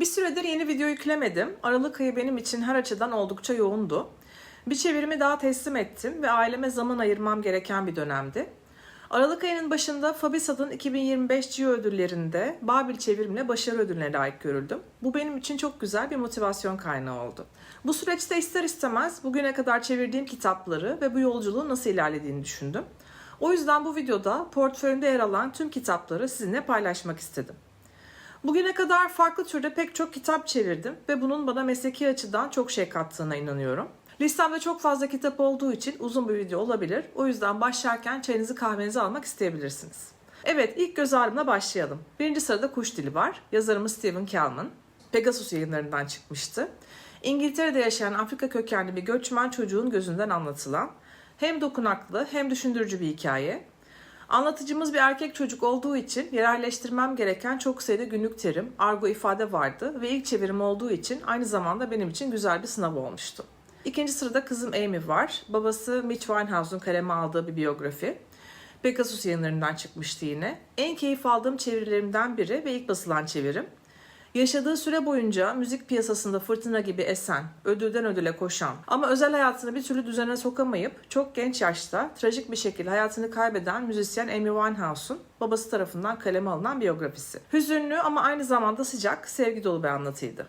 Bir süredir yeni video yüklemedim. Aralık ayı benim için her açıdan oldukça yoğundu. Bir çevirimi daha teslim ettim ve aileme zaman ayırmam gereken bir dönemdi. Aralık ayının başında Fabisat'ın 2025 CIO ödüllerinde Babil çevirimle başarı ödülüne layık görüldüm. Bu benim için çok güzel bir motivasyon kaynağı oldu. Bu süreçte ister istemez bugüne kadar çevirdiğim kitapları ve bu yolculuğun nasıl ilerlediğini düşündüm. O yüzden bu videoda portföyümde yer alan tüm kitapları sizinle paylaşmak istedim. Bugüne kadar farklı türde pek çok kitap çevirdim ve bunun bana mesleki açıdan çok şey kattığına inanıyorum. Listemde çok fazla kitap olduğu için uzun bir video olabilir. O yüzden başlarken çayınızı kahvenizi almak isteyebilirsiniz. Evet ilk göz ağrımla başlayalım. Birinci sırada Kuş Dili var. Yazarımız Stephen Kalman. Pegasus yayınlarından çıkmıştı. İngiltere'de yaşayan Afrika kökenli bir göçmen çocuğun gözünden anlatılan hem dokunaklı hem düşündürücü bir hikaye. Anlatıcımız bir erkek çocuk olduğu için yerelleştirmem gereken çok sayıda günlük terim, argo ifade vardı ve ilk çevirim olduğu için aynı zamanda benim için güzel bir sınav olmuştu. İkinci sırada kızım Amy var. Babası Mitch Winehouse'un kaleme aldığı bir biyografi. Pegasus yayınlarından çıkmıştı yine. En keyif aldığım çevirilerimden biri ve ilk basılan çevirim. Yaşadığı süre boyunca müzik piyasasında fırtına gibi esen, ödülden ödüle koşan ama özel hayatını bir türlü düzene sokamayıp çok genç yaşta trajik bir şekilde hayatını kaybeden müzisyen Amy Winehouse'un babası tarafından kaleme alınan biyografisi. Hüzünlü ama aynı zamanda sıcak, sevgi dolu bir anlatıydı.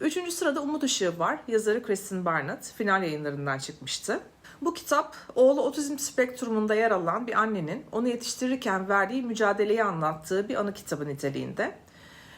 Üçüncü sırada Umut Işığı var. Yazarı Kristen Barnett. Final yayınlarından çıkmıştı. Bu kitap oğlu otizm spektrumunda yer alan bir annenin onu yetiştirirken verdiği mücadeleyi anlattığı bir anı kitabı niteliğinde.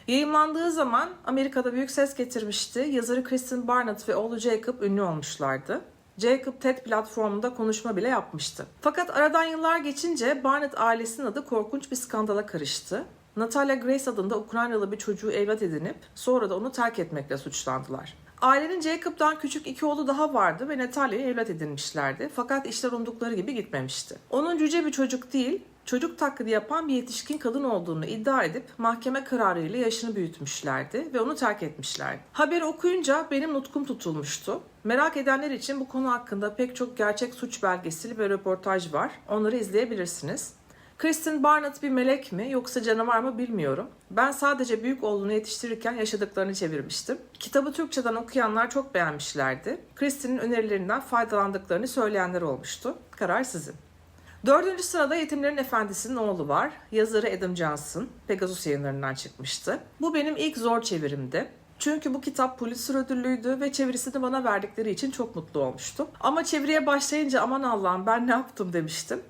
Yayımlandığı zaman Amerika'da büyük ses getirmişti. Yazarı Kristen Barnett ve oğlu Jacob ünlü olmuşlardı. Jacob TED platformunda konuşma bile yapmıştı. Fakat aradan yıllar geçince Barnett ailesinin adı korkunç bir skandala karıştı. Natalia Grace adında Ukraynalı bir çocuğu evlat edinip sonra da onu terk etmekle suçlandılar. Ailenin Jacob'dan küçük iki oğlu daha vardı ve Natalia'yı evlat edinmişlerdi. Fakat işler umdukları gibi gitmemişti. Onun cüce bir çocuk değil, çocuk taklidi yapan bir yetişkin kadın olduğunu iddia edip mahkeme kararıyla yaşını büyütmüşlerdi ve onu terk etmişlerdi. Haberi okuyunca benim nutkum tutulmuştu. Merak edenler için bu konu hakkında pek çok gerçek suç belgeseli ve röportaj var. Onları izleyebilirsiniz. Kristen Barnett bir melek mi yoksa canavar mı bilmiyorum. Ben sadece büyük oğlunu yetiştirirken yaşadıklarını çevirmiştim. Kitabı Türkçeden okuyanlar çok beğenmişlerdi. Kristen'in önerilerinden faydalandıklarını söyleyenler olmuştu. Karar sizin. Dördüncü sırada Yetimlerin Efendisi'nin oğlu var. Yazarı Adam Johnson. Pegasus yayınlarından çıkmıştı. Bu benim ilk zor çevirimdi. Çünkü bu kitap Pulitzer ödüllüydü ve çevirisini bana verdikleri için çok mutlu olmuştum. Ama çeviriye başlayınca aman Allah'ım ben ne yaptım demiştim.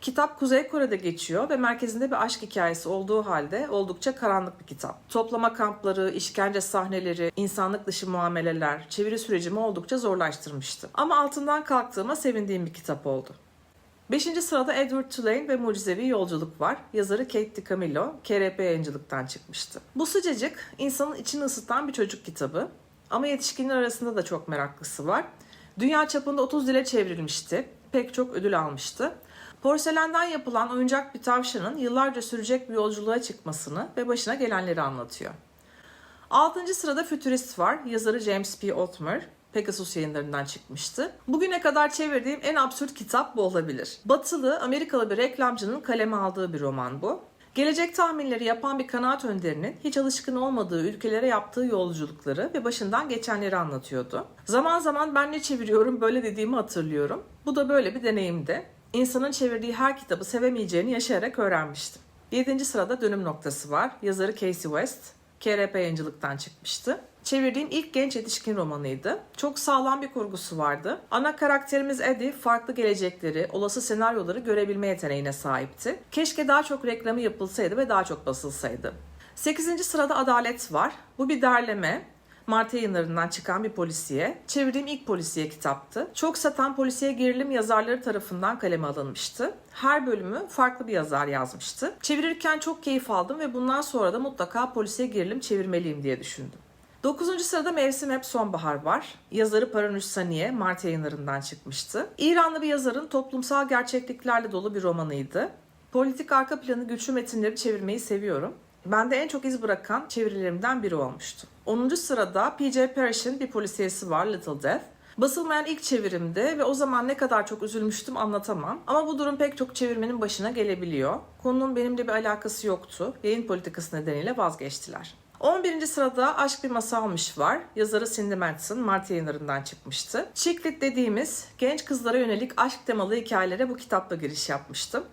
Kitap Kuzey Kore'de geçiyor ve merkezinde bir aşk hikayesi olduğu halde oldukça karanlık bir kitap. Toplama kampları, işkence sahneleri, insanlık dışı muameleler çeviri sürecimi oldukça zorlaştırmıştı. Ama altından kalktığıma sevindiğim bir kitap oldu. Beşinci sırada Edward Tulane ve Mucizevi Yolculuk var. Yazarı Kate DiCamillo, KRP yayıncılıktan çıkmıştı. Bu sıcacık, insanın içini ısıtan bir çocuk kitabı. Ama yetişkinler arasında da çok meraklısı var. Dünya çapında 30 dile çevrilmişti. Pek çok ödül almıştı. Porselenden yapılan oyuncak bir tavşanın yıllarca sürecek bir yolculuğa çıkmasını ve başına gelenleri anlatıyor. Altıncı sırada Fütürist var. Yazarı James P. Altmer. Pegasus yayınlarından çıkmıştı. Bugüne kadar çevirdiğim en absürt kitap bu olabilir. Batılı, Amerikalı bir reklamcının kaleme aldığı bir roman bu. Gelecek tahminleri yapan bir kanaat önderinin hiç alışkın olmadığı ülkelere yaptığı yolculukları ve başından geçenleri anlatıyordu. Zaman zaman ben ne çeviriyorum böyle dediğimi hatırlıyorum. Bu da böyle bir deneyimdi. İnsanın çevirdiği her kitabı sevemeyeceğini yaşayarak öğrenmiştim. 7. sırada Dönüm Noktası var. Yazarı Casey West. KRP yayıncılıktan çıkmıştı. Çevirdiğim ilk genç yetişkin romanıydı. Çok sağlam bir kurgusu vardı. Ana karakterimiz Eddie farklı gelecekleri, olası senaryoları görebilme yeteneğine sahipti. Keşke daha çok reklamı yapılsaydı ve daha çok basılsaydı. 8. sırada Adalet var. Bu bir derleme. Mart yayınlarından çıkan bir polisiye. Çevirdiğim ilk polisiye kitaptı. Çok satan polisiye gerilim yazarları tarafından kaleme alınmıştı. Her bölümü farklı bir yazar yazmıştı. Çevirirken çok keyif aldım ve bundan sonra da mutlaka polisiye gerilim çevirmeliyim diye düşündüm. 9. sırada Mevsim Hep Sonbahar var. Yazarı Paranuş Saniye Mart yayınlarından çıkmıştı. İranlı bir yazarın toplumsal gerçekliklerle dolu bir romanıydı. Politik arka planı güçlü metinleri çevirmeyi seviyorum. Bende en çok iz bırakan çevirilerimden biri olmuştu. 10. sırada P.J. Parrish'in bir polisiyesi var Little Death. Basılmayan ilk çevirimdi ve o zaman ne kadar çok üzülmüştüm anlatamam. Ama bu durum pek çok çevirmenin başına gelebiliyor. Konunun benimle bir alakası yoktu. Yayın politikası nedeniyle vazgeçtiler. 11. sırada Aşk Bir Masalmış var. Yazarı Cindy Madsen, Mart yayınlarından çıkmıştı. Chick lit dediğimiz genç kızlara yönelik aşk temalı hikayelere bu kitapla giriş yapmıştım.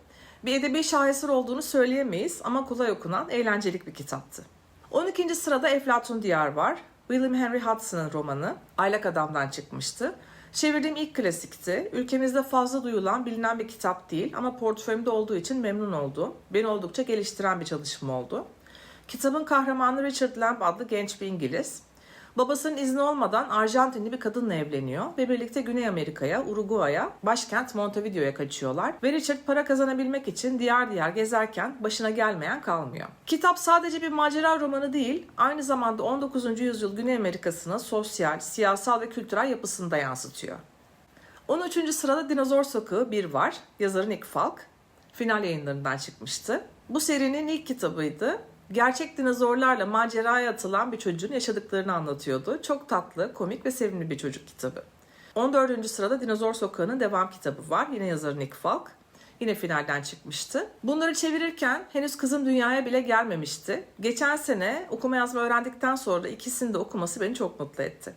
Bir edebi şaheser olduğunu söyleyemeyiz ama kolay okunan, eğlencelik bir kitaptı. 12. sırada Eflatun Diyar var. William Henry Hudson'ın romanı. Aylak Adam'dan çıkmıştı. Çevirdiğim ilk klasikti. Ülkemizde fazla duyulan, bilinen bir kitap değil ama portföyümde olduğu için memnun oldum. Beni oldukça geliştiren bir çalışma oldu. Kitabın kahramanı Richard Lamb adlı genç bir İngiliz. Babasının izni olmadan Arjantinli bir kadınla evleniyor ve birlikte Güney Amerika'ya, Uruguay'a, başkent Montevideo'ya kaçıyorlar. Ve Richard para kazanabilmek için diğer diğer gezerken başına gelmeyen kalmıyor. Kitap sadece bir macera romanı değil, aynı zamanda 19. yüzyıl Güney Amerika'sının sosyal, siyasal ve kültürel yapısını da yansıtıyor. 13. sırada Dinozor Sokağı 1 var. Yazarı Nick Falk. Final yayınlarından çıkmıştı. Bu serinin ilk kitabıydı. Gerçek dinozorlarla maceraya atılan bir çocuğun yaşadıklarını anlatıyordu. Çok tatlı, komik ve sevimli bir çocuk kitabı. 14. sırada Dinozor Sokağı'nın devam kitabı var. Yine yazarı Nick Falk. Yine finalden çıkmıştı. Bunları çevirirken henüz kızım dünyaya bile gelmemişti. Geçen sene okuma yazma öğrendikten sonra ikisini de okuması beni çok mutlu etti.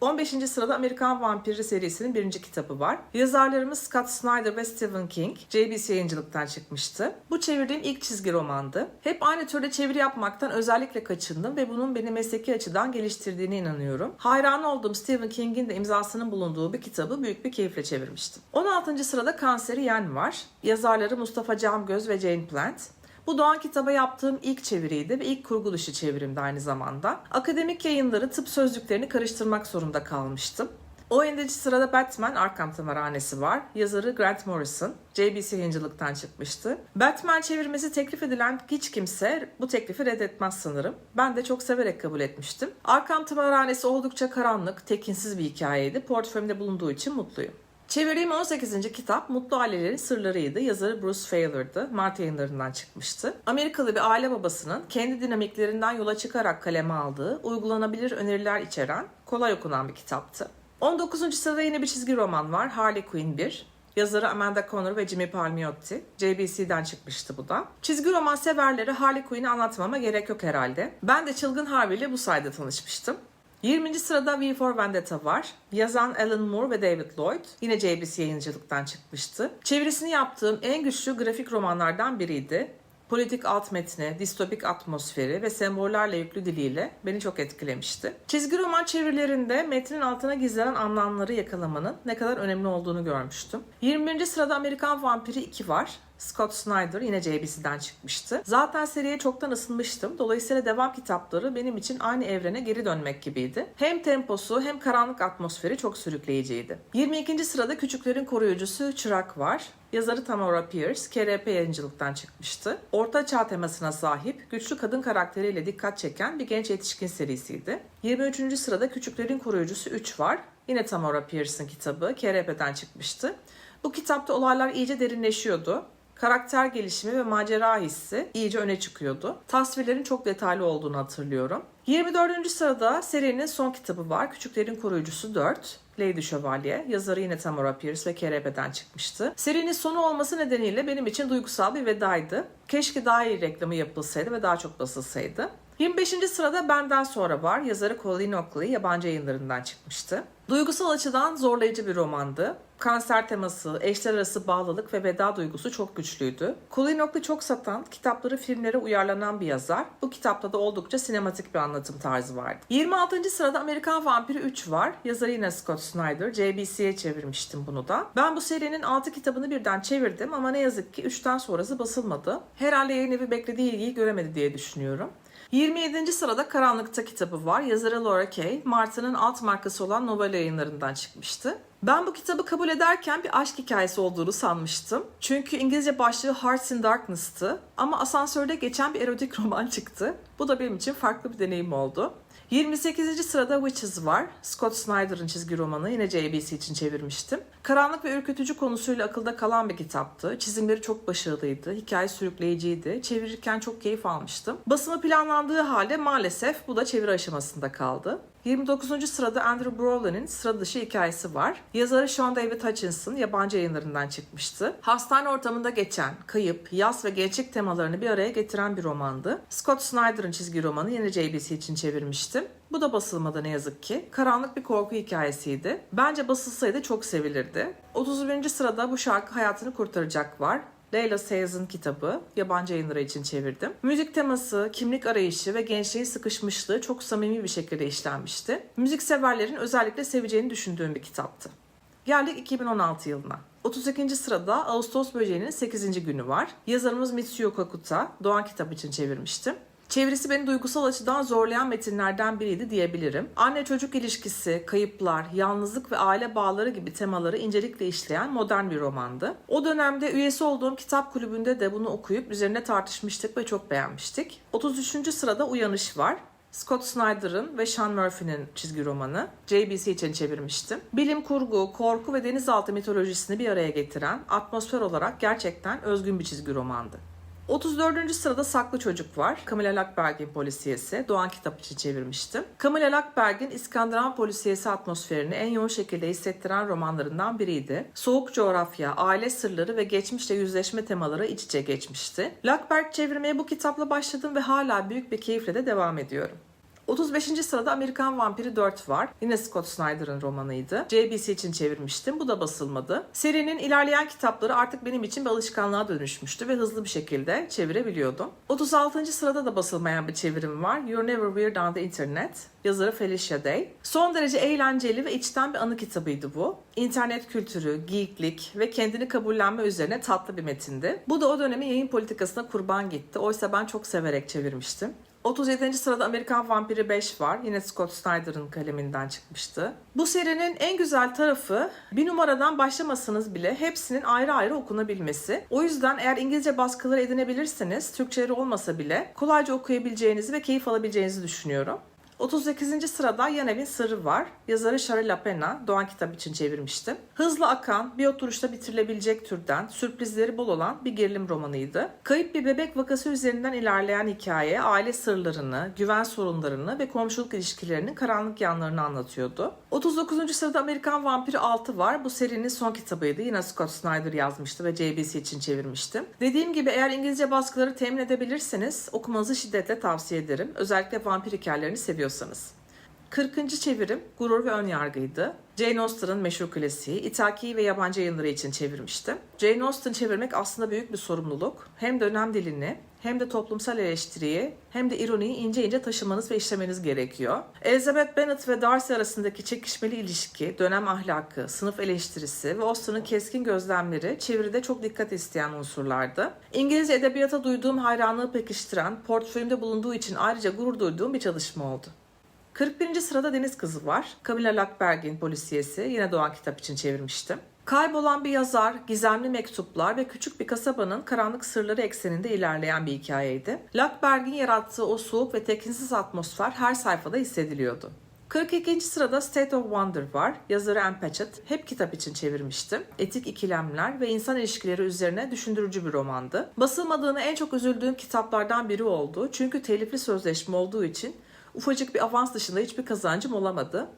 15. sırada Amerikan Vampiri serisinin birinci kitabı var. Yazarlarımız Scott Snyder ve Stephen King. JBC yayıncılıktan çıkmıştı. Bu çevirdiğim ilk çizgi romandı. Hep aynı türde çeviri yapmaktan özellikle kaçındım ve bunun beni mesleki açıdan geliştirdiğine inanıyorum. Hayran olduğum Stephen King'in de imzasının bulunduğu bir kitabı büyük bir keyifle çevirmiştim. 16. sırada Kanseri Yen var. Yazarları Mustafa Camgöz ve Jane Plant. Bu Doğan kitaba yaptığım ilk çeviriydi ve ilk kurgu dışı çevirimdi aynı zamanda. Akademik yayınları tıp sözlüklerini karıştırmak zorunda kalmıştım. O endeki sırada Batman Arkham Tımarhanesi var. Yazarı Grant Morrison. JBC yayıncılıktan çıkmıştı. Batman çevirmesi teklif edilen hiç kimse bu teklifi reddetmez sanırım. Ben de çok severek kabul etmiştim. Arkham Tımarhanesi oldukça karanlık, tekinsiz bir hikayeydi. Portföyümde bulunduğu için mutluyum. Çevirdiğim 18. kitap Mutlu Ailelerin Sırlarıydı. Yazarı Bruce Feiler'dı. Mart yayınlarından çıkmıştı. Amerikalı bir aile babasının kendi dinamiklerinden yola çıkarak kaleme aldığı, uygulanabilir öneriler içeren, kolay okunan bir kitaptı. 19. sırada yine bir çizgi roman var. Harley Quinn 1. Yazarı Amanda Conner ve Jimmy Palmiotti. JBC'den çıkmıştı bu da. Çizgi roman severleri Harley Quinn'i anlatmama gerek yok herhalde. Ben de Çılgın Harvey ile bu sayede tanışmıştım. 20. sırada V for Vendetta var. Yazan Alan Moore ve David Lloyd. Yine JBC yayıncılıktan çıkmıştı. Çevirisini yaptığım en güçlü grafik romanlardan biriydi. Politik alt metni, distopik atmosferi ve sembollerle yüklü diliyle beni çok etkilemişti. Çizgi roman çevirilerinde metnin altına gizlenen anlamları yakalamanın ne kadar önemli olduğunu görmüştüm. 21. sırada Amerikan Vampiri 2 var. Scott Snyder yine JBC'den çıkmıştı. Zaten seriye çoktan ısınmıştım. Dolayısıyla devam kitapları benim için aynı evrene geri dönmek gibiydi. Hem temposu hem karanlık atmosferi çok sürükleyiciydi. 22. sırada Küçüklerin Koruyucusu Çırak var. Yazarı Tamara Pierce, KRP yayıncılıktan çıkmıştı. Orta çağ temasına sahip, güçlü kadın karakteriyle dikkat çeken bir genç yetişkin serisiydi. 23. sırada Küçüklerin Koruyucusu 3 var. Yine Tamara Pierce'ın kitabı, KRP'den çıkmıştı. Bu kitapta olaylar iyice derinleşiyordu. Karakter gelişimi ve macera hissi iyice öne çıkıyordu. Tasvirlerin çok detaylı olduğunu hatırlıyorum. 24. sırada serinin son kitabı var. Küçüklerin Koruyucusu 4. Lady Şövalye. Yazarı yine Tamara Pierce ve Kerebe'den çıkmıştı. Serinin sonu olması nedeniyle benim için duygusal bir vedaydı. Keşke daha iyi reklamı yapılsaydı ve daha çok basılsaydı. 25. sırada Benden Sonra var. Yazarı Colleen Oakley yabancı yayınlarından çıkmıştı. Duygusal açıdan zorlayıcı bir romandı. Kanser teması, eşler arası bağlılık ve veda duygusu çok güçlüydü. Colleen Oakley çok satan, kitapları filmlere uyarlanan bir yazar. Bu kitapta da oldukça sinematik bir anlatım tarzı vardı. 26. sırada Amerikan Vampiri 3 var. Yazarı yine Scott Snyder. JBC'ye çevirmiştim bunu da. Ben bu serinin 6 kitabını birden çevirdim ama ne yazık ki 3'ten sonrası basılmadı. Herhalde yayın evi beklediği ilgiyi göremedi diye düşünüyorum. 27. sırada Karanlıkta kitabı var. Yazarı Laura Kay, Martı'nın alt markası olan Nobel yayınlarından çıkmıştı. Ben bu kitabı kabul ederken bir aşk hikayesi olduğunu sanmıştım. Çünkü İngilizce başlığı Hearts in Darkness'tı. Ama asansörde geçen bir erotik roman çıktı. Bu da benim için farklı bir deneyim oldu. 28. sırada Witches var. Scott Snyder'ın çizgi romanı yine JBC için çevirmiştim. Karanlık ve ürkütücü konusuyla akılda kalan bir kitaptı. Çizimleri çok başarılıydı, hikaye sürükleyiciydi. Çevirirken çok keyif almıştım. Basımı planlandığı halde maalesef bu da çeviri aşamasında kaldı. 29. sırada Andrew Brolin'in Sıra Dışı hikayesi var. Yazarı Sean David Hutchinson yabancı yayınlarından çıkmıştı. Hastane ortamında geçen, kayıp, yas ve gençlik temalarını bir araya getiren bir romandı. Scott Snyder'ın çizgi romanı yine JBC için çevirmiştim. Bu da basılmadı ne yazık ki. Karanlık bir korku hikayesiydi. Bence basılsaydı çok sevilirdi. 31. sırada bu şarkı hayatını kurtaracak var. Leyla Sayes'in kitabı yabancı yayınları için çevirdim. Müzik teması, kimlik arayışı ve gençliğin sıkışmışlığı çok samimi bir şekilde işlenmişti. Müzik severlerin özellikle seveceğini düşündüğüm bir kitaptı. Geldik 2016 yılına. 32. sırada Ağustos Böceği'nin 8. günü var. Yazarımız Mitsuyo Kakuta, Doğan Kitap için çevirmiştim. Çevirisi beni duygusal açıdan zorlayan metinlerden biriydi diyebilirim. Anne çocuk ilişkisi, kayıplar, yalnızlık ve aile bağları gibi temaları incelikle işleyen modern bir romandı. O dönemde üyesi olduğum kitap kulübünde de bunu okuyup üzerine tartışmıştık ve çok beğenmiştik. 33. sırada Uyanış var. Scott Snyder'ın ve Sean Murphy'nin çizgi romanı. JBC için çevirmiştim. Bilim kurgu, korku ve denizaltı mitolojisini bir araya getiren, atmosfer olarak gerçekten özgün bir çizgi romandı. 34. sırada Saklı Çocuk var. Camilla Lackberg'in polisiyesi. Doğan kitap için çevirmiştim. Camilla Lackberg'in İskandinav polisiyesi atmosferini en yoğun şekilde hissettiren romanlarından biriydi. Soğuk coğrafya, aile sırları ve geçmişle yüzleşme temaları iç içe geçmişti. Lackberg çevirmeye bu kitapla başladım ve hala büyük bir keyifle de devam ediyorum. 35. sırada Amerikan Vampiri 4 var. Yine Scott Snyder'ın romanıydı. JBC için çevirmiştim. Bu da basılmadı. Serinin ilerleyen kitapları artık benim için bir alışkanlığa dönüşmüştü ve hızlı bir şekilde çevirebiliyordum. 36. sırada da basılmayan bir çevirim var. You're Never Weird on the Internet. Yazarı Felicia Day. Son derece eğlenceli ve içten bir anı kitabıydı bu. İnternet kültürü, geeklik ve kendini kabullenme üzerine tatlı bir metindi. Bu da o dönemin yayın politikasına kurban gitti. Oysa ben çok severek çevirmiştim. 37. sırada Amerikan Vampiri 5 var. Yine Scott Snyder'ın kaleminden çıkmıştı. Bu serinin en güzel tarafı bir numaradan başlamasanız bile hepsinin ayrı ayrı okunabilmesi. O yüzden eğer İngilizce baskıları edinebilirseniz, Türkçeleri olmasa bile kolayca okuyabileceğinizi ve keyif alabileceğinizi düşünüyorum. 38. sırada Yan Evin Sırrı var. Yazarı Shari Lapena, Doğan Kitap için çevirmiştim. Hızlı akan, bir oturuşta bitirilebilecek türden, sürprizleri bol olan bir gerilim romanıydı. Kayıp bir bebek vakası üzerinden ilerleyen hikaye, aile sırlarını, güven sorunlarını ve komşuluk ilişkilerinin karanlık yanlarını anlatıyordu. 39. sırada Amerikan Vampiri 6 var. Bu serinin son kitabıydı. Yine Scott Snyder yazmıştı ve JBC için çevirmiştim. Dediğim gibi eğer İngilizce baskıları temin edebilirseniz okumanızı şiddetle tavsiye ederim. Özellikle vampir hikayelerini seviyorsanız. 40. çevirim Gurur ve Önyargıydı. Jane Austen'ın meşhur klasiği, İthaki ve yabancı yayınları için çevirmiştim. Jane Austen çevirmek aslında büyük bir sorumluluk. Hem dönem dilini, hem de toplumsal eleştiriyi, hem de ironiyi ince ince taşımanız ve işlemeniz gerekiyor. Elizabeth Bennet ve Darcy arasındaki çekişmeli ilişki, dönem ahlakı, sınıf eleştirisi ve Austen'ın keskin gözlemleri çeviride çok dikkat isteyen unsurlardı. İngiliz edebiyata duyduğum hayranlığı pekiştiren, portföyümde bulunduğu için ayrıca gurur duyduğum bir çalışma oldu. 41. sırada Deniz Kızı var. Camilla Lackberg'in polisiyesi. Yine Doğan Kitap için çevirmiştim. Kaybolan bir yazar, gizemli mektuplar ve küçük bir kasabanın karanlık sırları ekseninde ilerleyen bir hikayeydi. Lackberg'in yarattığı o soğuk ve tekinsiz atmosfer her sayfada hissediliyordu. 42. sırada State of Wonder var. Yazarı Anne Patchett. Hep kitap için çevirmiştim. Etik ikilemler ve insan ilişkileri üzerine düşündürücü bir romandı. Basılmadığını en çok üzüldüğüm kitaplardan biri oldu. Çünkü telifli sözleşme olduğu için ufacık bir avans dışında hiçbir kazancım olamadı.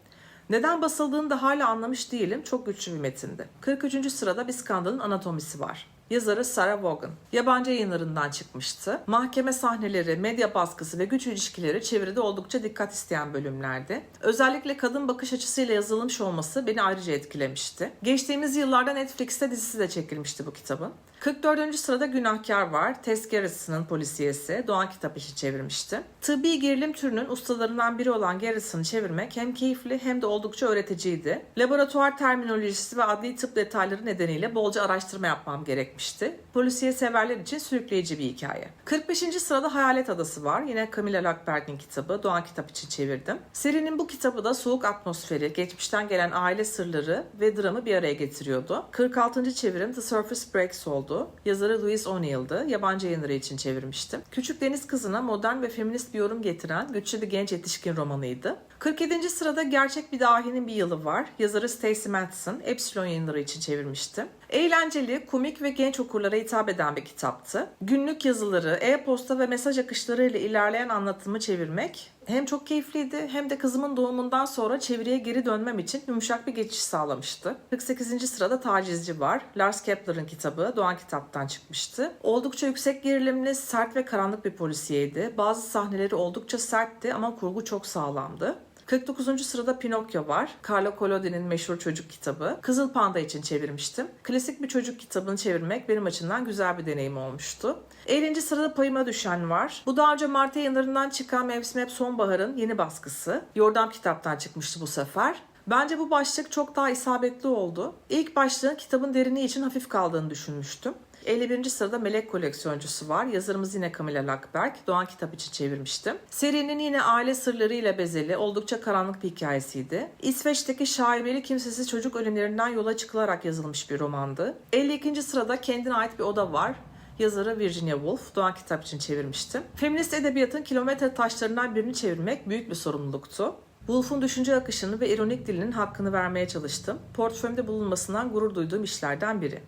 Neden basıldığını da hala anlamış değilim. Çok güçlü bir metindi. 43. sırada bir skandalın anatomisi var. Yazarı Sarah Vaughan. Yabancı yayınlarından çıkmıştı. Mahkeme sahneleri, medya baskısı ve güç ilişkileri çeviride oldukça dikkat isteyen bölümlerdi. Özellikle kadın bakış açısıyla yazılmış olması beni ayrıca etkilemişti. Geçtiğimiz yıllarda Netflix'te dizisi de çekilmişti bu kitabın. 44. sırada Günahkar var. Garrison'ın polisiyesi. Doğan kitap işi çevirmişti. Tıbbi gerilim türünün ustalarından biri olan Garrison'ı çevirmek hem keyifli hem de oldukça öğreticiydi. Laboratuvar terminolojisi ve adli tıp detayları nedeniyle bolca araştırma yapmam gerekmişti. Polisiye severler için sürükleyici bir hikaye. 45. sırada Hayalet Adası var. Yine Camilla Lackberg'in kitabı. Doğan Kitap için çevirdim. Serinin bu kitabı da soğuk atmosferi, geçmişten gelen aile sırları ve dramı bir araya getiriyordu. 46. çevirim The Surface Breaks oldu. Yazarı Louise O'Neill'dı. Yabancı yayınları için çevirmiştim. Küçük Deniz Kızı'na modern ve feminist bir yorum getiren güçlü bir genç yetişkin romanıydı. 47. sırada Gerçek Bir Dahinin Bir Yılı var. Yazarı Stacey Matheson, Epsilon yayınları için çevirmiştim. Eğlenceli, komik ve genç okurlara hitap eden bir kitaptı. Günlük yazıları, e-posta ve mesaj akışları ile ilerleyen anlatımı çevirmek hem çok keyifliydi hem de kızımın doğumundan sonra çeviriye geri dönmem için yumuşak bir geçiş sağlamıştı. 48. sırada Tacizci var. Lars Kepler'ın kitabı Doğan Kitap'tan çıkmıştı. Oldukça yüksek gerilimli, sert ve karanlık bir polisiyeydi. Bazı sahneleri oldukça sertti ama kurgu çok sağlamdı. 49. sırada Pinokyo var. Carlo Collodi'nin meşhur çocuk kitabı. Kızıl Panda için çevirmiştim. Klasik bir çocuk kitabını çevirmek benim açımdan güzel bir deneyim olmuştu. 50. sırada Payıma Düşen var. Bu daha önce Mart yayınlarından çıkan Mevsim Hep Sonbahar'ın yeni baskısı. Yordam kitaptan çıkmıştı bu sefer. Bence bu başlık çok daha isabetli oldu. İlk başlığın kitabın derinliği için hafif kaldığını düşünmüştüm. 51. sırada Melek koleksiyoncusu var. Yazarımız yine Camilla Lackberg. Doğan kitap için çevirmiştim. Serinin yine aile sırlarıyla bezeli, oldukça karanlık bir hikayesiydi. İsveç'teki şaibeli kimsesiz çocuk ölümlerinden yola çıkılarak yazılmış bir romandı. 52. sırada kendine ait bir oda var. Yazarı Virginia Woolf. Doğan kitap için çevirmiştim. Feminist edebiyatın kilometre taşlarından birini çevirmek büyük bir sorumluluktu. Woolf'un düşünce akışını ve ironik dilinin hakkını vermeye çalıştım. Portföyümde bulunmasından gurur duyduğum işlerden biri.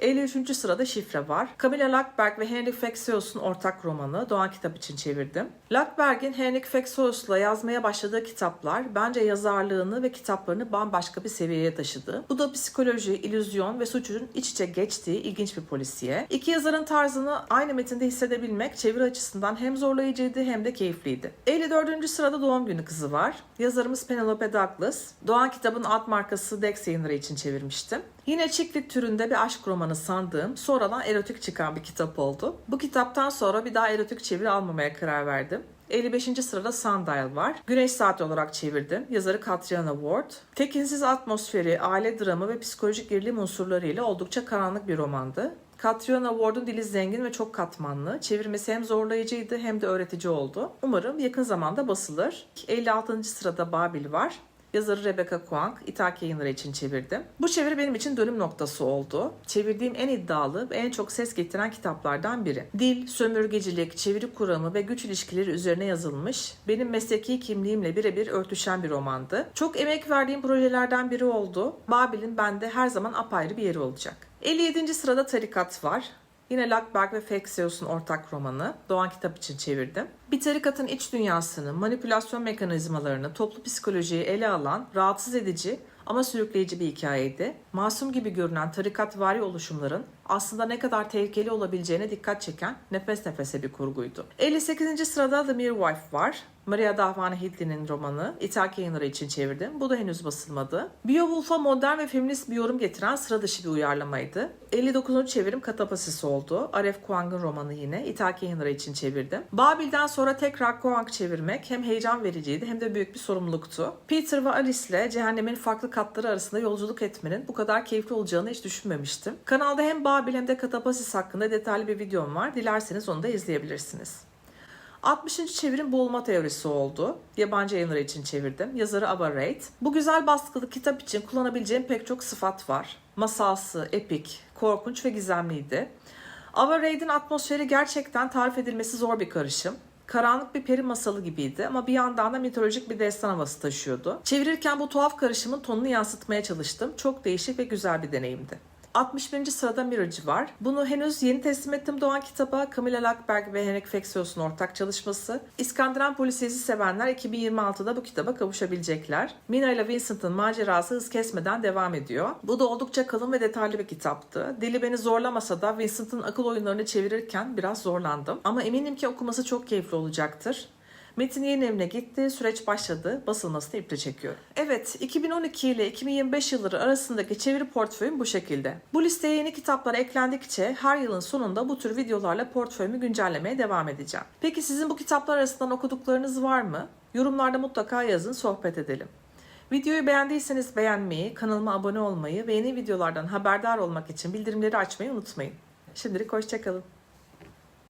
53. sırada Şifre var. Camilla Lackberg ve Henrik Fexeus'un ortak romanı Doğan Kitap için çevirdim. Lackberg'in Henrik Fexeus'la yazmaya başladığı kitaplar bence yazarlığını ve kitaplarını bambaşka bir seviyeye taşıdı. Bu da psikoloji, illüzyon ve suçun iç içe geçtiği ilginç bir polisiye. İki yazarın tarzını aynı metinde hissedebilmek çeviri açısından hem zorlayıcıydı hem de keyifliydi. 54. sırada Doğum Günü Kızı var. Yazarımız Penelope Douglas. Doğan kitabın alt markası Dex yayınları için çevirmiştim. Yine chick türünde bir aşk romanı sandığım, sonradan erotik çıkan bir kitap oldu. Bu kitaptan sonra bir daha erotik çeviri almamaya karar verdim. 55. sırada Sundial var. Güneş Saati olarak çevirdim. Yazarı Katriana Ward. Tekinsiz atmosferi, aile dramı ve psikolojik gerilim unsurlarıyla oldukça karanlık bir romandı. Katriona Ward'un dili zengin ve çok katmanlı. Çevirmesi hem zorlayıcıydı hem de öğretici oldu. Umarım yakın zamanda basılır. 56. sırada Babil var. Yazarı Rebecca Kuang, İthaki yayınları için çevirdim. Bu çeviri benim için dönüm noktası oldu. Çevirdiğim en iddialı ve en çok ses getiren kitaplardan biri. Dil, sömürgecilik, çeviri kuramı ve güç ilişkileri üzerine yazılmış, benim mesleki kimliğimle birebir örtüşen bir romandı. Çok emek verdiğim projelerden biri oldu. Babil'in bende her zaman apayrı bir yeri olacak. 57. sırada Tarikat var. Yine Lackberg ve Fexeus'un ortak romanı Doğan Kitap için çevirdim. Bir tarikatın iç dünyasını, manipülasyon mekanizmalarını, toplu psikolojiyi ele alan rahatsız edici ama sürükleyici bir hikayeydi. Masum gibi görünen tarikatvari oluşumların aslında ne kadar tehlikeli olabileceğine dikkat çeken nefes nefese bir kurguydu. 58. sırada The Midwife var. Maria Davane Hidley'nin romanı İthaki yayınları için çevirdim. Bu da henüz basılmadı. Beowulf'a modern ve feminist bir yorum getiren sıra dışı bir uyarlamaydı. 59. çevirim Katapasisi oldu. Aref Kuang'ın romanı yine İthaki yayınları için çevirdim. Babil'den sonra tekrar Kuang çevirmek hem heyecan vericiydi hem de büyük bir sorumluluktu. Peter ve Alice'le cehennemin farklı katları arasında yolculuk etmenin bu kadar keyifli olacağını hiç düşünmemiştim. Kanalda hem Babil hem hakkında detaylı bir videom var. Dilerseniz onu da izleyebilirsiniz. 60. çevirim boğulma teorisi oldu. Yabancı yayınları için çevirdim. Yazarı Ava Reid. Bu güzel baskılı kitap için kullanabileceğim pek çok sıfat var. Masalsı, epik, korkunç ve gizemliydi. Ava Reid'in atmosferi gerçekten tarif edilmesi zor bir karışım. Karanlık bir peri masalı gibiydi ama bir yandan da mitolojik bir destan havası taşıyordu. Çevirirken bu tuhaf karışımın tonunu yansıtmaya çalıştım. Çok değişik ve güzel bir deneyimdi. 61. sırada Mirage var. Bunu henüz yeni teslim ettim Doğan kitaba. Camilla Lackberg ve Henrik Fexeus'un ortak çalışması. İskandinav polisiyesi sevenler 2026'da bu kitaba kavuşabilecekler. Mina ile Vincent'ın macerası hız kesmeden devam ediyor. Bu da oldukça kalın ve detaylı bir kitaptı. Dili beni zorlamasa da Vincent'ın akıl oyunlarını çevirirken biraz zorlandım. Ama eminim ki okuması çok keyifli olacaktır. Metin evine gitti, süreç başladı, basılmasını iple çekiyor. Evet, 2012 ile 2025 yılları arasındaki çeviri portföyüm bu şekilde. Bu listeye yeni kitaplar eklendikçe her yılın sonunda bu tür videolarla portföyümü güncellemeye devam edeceğim. Peki sizin bu kitaplar arasından okuduklarınız var mı? Yorumlarda mutlaka yazın, sohbet edelim. Videoyu beğendiyseniz beğenmeyi, kanalıma abone olmayı ve yeni videolardan haberdar olmak için bildirimleri açmayı unutmayın. Şimdilik hoşçakalın.